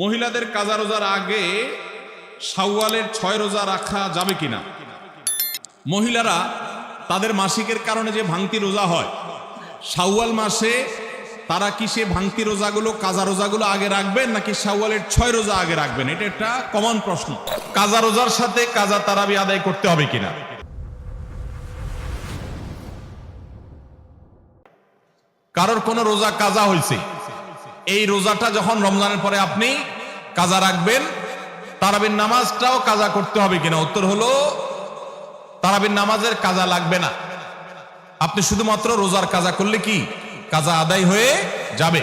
মহিলাদের কাজা রোজার আগে সাওয়ালের ছয় রোজা রাখা যাবে কিনা? মহিলারা তাদের মাসিকের কারণে যে ভাঙতি রোজা হয় সাওয়াল মাসে তারা কি সে ভাঙতি রোজাগুলো, কাজা রোজাগুলো আগে রাখবেন নাকি সাওয়ালের ছয় রোজা আগে রাখবেন? এটা একটা কমন প্রশ্ন। কাজা রোজার সাথে কাজা তারাবি আদায় করতে হবে কিনা? কারোর কোনো রোজা কাজা হয়েছে এই রোজাটা যখন রমজানের পরে আপনি কাজা রাখবেন, তারাবির নামাজটাও কাজা করতে হবে কিনা? উত্তর হলো, তারাবির নামাজের কাজা লাগবে না। আপনি শুধুমাত্র রোজার কাজা করলে কি? কাজা আদায় হয়ে যাবে।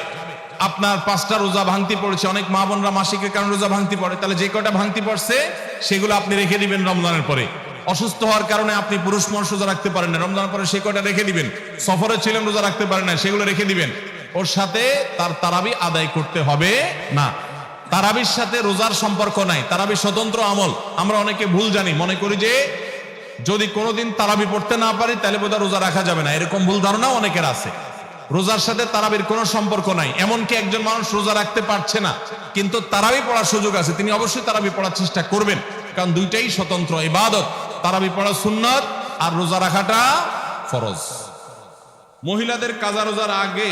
আপনার পাঁচটা রোজা ভাঙতি পড়েছে। অনেক মা বোনরা মাসিকের কারণে রোজা ভাঙতি পড়ে। তাহলে যে কটা ভাঙতি পড়ছে, সেগুলো আপনি রেখে দিবেন রমজানের পরে। অসুস্থ হওয়ার কারণে আপনি পুরুষ মানুষ রাখতে পারেন না। রমজানের পরে সে কটা রেখে দিবেন? সফরে ছিলেন, রোজা রাখতে পারেন না। সেগুলো রেখে দিবেন। ওর সাথে তার তারাবি আদায় করতে হবে না। তারাবির সাথে রোজার সম্পর্ক নাই। তারাবি স্বতন্ত্র আমল। আমরা অনেকে ভুল জানি। মনে করি যে যদি কোনোদিন তারাবি পড়তে না পারি, তাহলে বোধহয় রোজা রাখা যাবে না। এরকম ভুল ধারণা অনেকের আছে। রোজার সাথে তারাবির কোনো সম্পর্ক নাই। এমনকি একজন মানুষ রোজা রাখতে পারছে না, কিন্তু তারাবি পড়ার সুযোগ আছে। তিনি অবশ্যই তারাবি পড়ার চেষ্টা করবেন। কারণ দুইটাই স্বতন্ত্র ইবাদত। তারাবি পড়া সুন্নত আর রোজা রাখাটা ফরজ। মহিলাদের কাজা রোজার আগে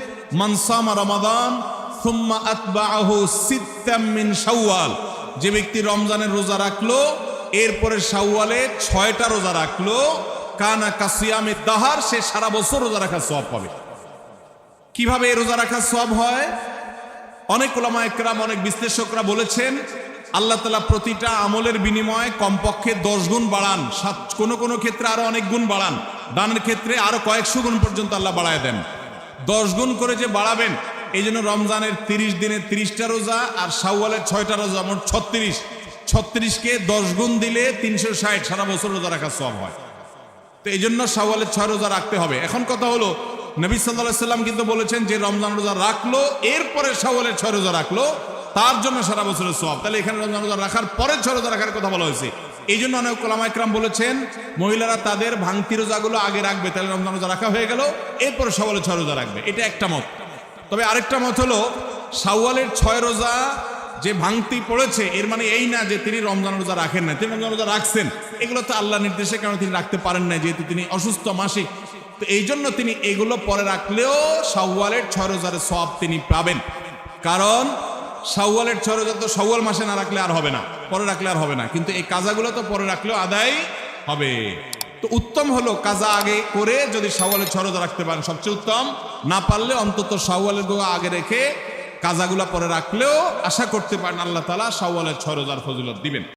মানসামা রমাদান, সুম্মা আতবাহু সিত্তাম মিন শাওয়াল। যে ব্যক্তি রমজানের রোজা রাখল, এরপরে শাওয়ালে ছয়টা রোজা রাখল, কানা কাসিয়ামে দাহার, সে সারা বছর রোজা রাখার সব পাবে। কীভাবে রোজা রাখার সব হয়? অনেক ওলামা একরাম অনেক বিশ্লেষকরা বলেছেন, আল্লাহ তালা প্রতিটা আমলের বিনিময়ে কমপক্ষে দশ গুণ বাড়ান। সাত, কোনো কোনো ক্ষেত্রে আরও অনেক গুণ বাড়ান। দানের ক্ষেত্রে আরও কয়েকশো গুণ পর্যন্ত আল্লাহ বাড়ায় দেন। দশ গুণ করে যে বাড়াবেন, এই জন্য রমজানের তিরিশ দিনে তিরিশটা রোজা আর শাওয়ালের ছয়টা রোজা, মোট ছত্রিশ। ছত্রিশকে দশ গুণ দিলে তিনশো ষাট, সারা বছর রোজা রাখার সব হয়। তো এই জন্য শাওয়ালের ছয় রোজা রাখতে হবে। এখন কথা হলো, নবী সাল্লাহ সাল্লাম কিন্তু বলেছেন যে রমজান রোজা রাখল, এরপরে শাওয়ালের ছয় রোজা রাখল, তার জন্য সারা বছরের সব তাহলে এখানে রমজান রোজা রাখার পরে ছয় রোজা রাখার কথা বলা হয়েছে। এই জন্য অনেক কোলামা একরাম বলেছেন, মহিলারা তাদের ভাঙতি রোজাগুলো আগে রাখবে, তাহলে রমজান রোজা রাখা হয়ে গেল, এরপরে শাওয়ালের ছয় রোজা রাখবে। এটা একটা মত। তবে আরেকটা মত হলো শাওয়ালের ছয় রোজা যে ভাঙতি পড়েছে, এর মানে এই না যে তিনি রমজান রোজা রাখেন না তিনি রমজান রোজা রাখছেন, এগুলো তো আল্লাহ নির্দেশে কারণ তিনি রাখতে পারেন না যেহেতু তিনি অসুস্থ মাসিক। তো এই জন্য তিনি এগুলো পরে রাখলেও শাওয়ালের ছয় রোজার সব তিনি পাবেন। কারণ ছয় যত তো শাওয়াল মাসে না রাখলে আর হবে না, পরে রাখলে আর হবে না। কিন্তু এই কাজাগুলো তো পরে রাখলেও আদায় হবে। তো উত্তম হলো কাজা আগে করে যদি শাওয়ালের ছরজা রাখতে পারেন, সবচেয়ে উত্তম। না পারলে অন্তত সাওয়ালের গোয়া আগে রেখে কাজাগুলা পরে রাখলেও আশা করতে পারেন আল্লাহ তালা শাওয়ালের ছয় রোজার ফজিলত দিবেন।